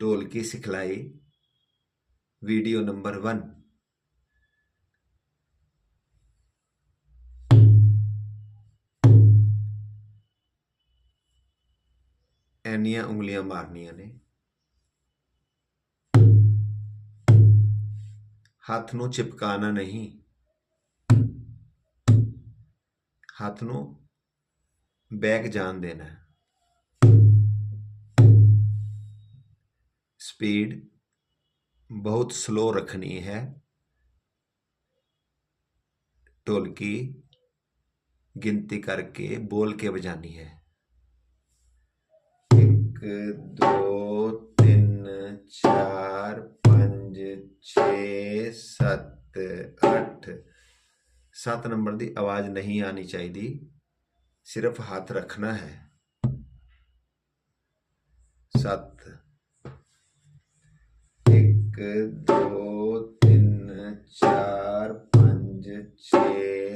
ਢੋਲਕੀ ਸਿਖਲਾਈ video number 1 ਐਨੀਆਂ ਉਂਗਲੀਆਂ ਮਾਰਨੀਆਂ ਨੇ ਹੱਥ ਨੂੰ ਚਿਪਕਾਣਾ ਨਹੀਂ ਹੱਥ ਨੂੰ ਬੈਕ ਜਾਣ ਦੇਣਾ स्पीड बहुत स्लो रखनी है। ढोलकी गिनती करके बोल के बजानी है। एक, दो, तीन, चार, पाँच, छ, सत अठ सत नंबर की आवाज़ नहीं आनी चाहिए। सिर्फ़ हाथ रखना है। सत्त एक, दो, तीन, चार, पाँच, छ,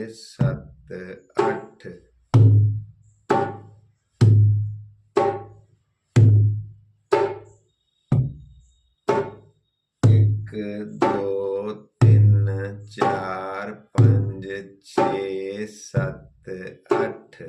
सात, आठ। एक, दो, तीन, चार, पाँच, छ, सात, आठ।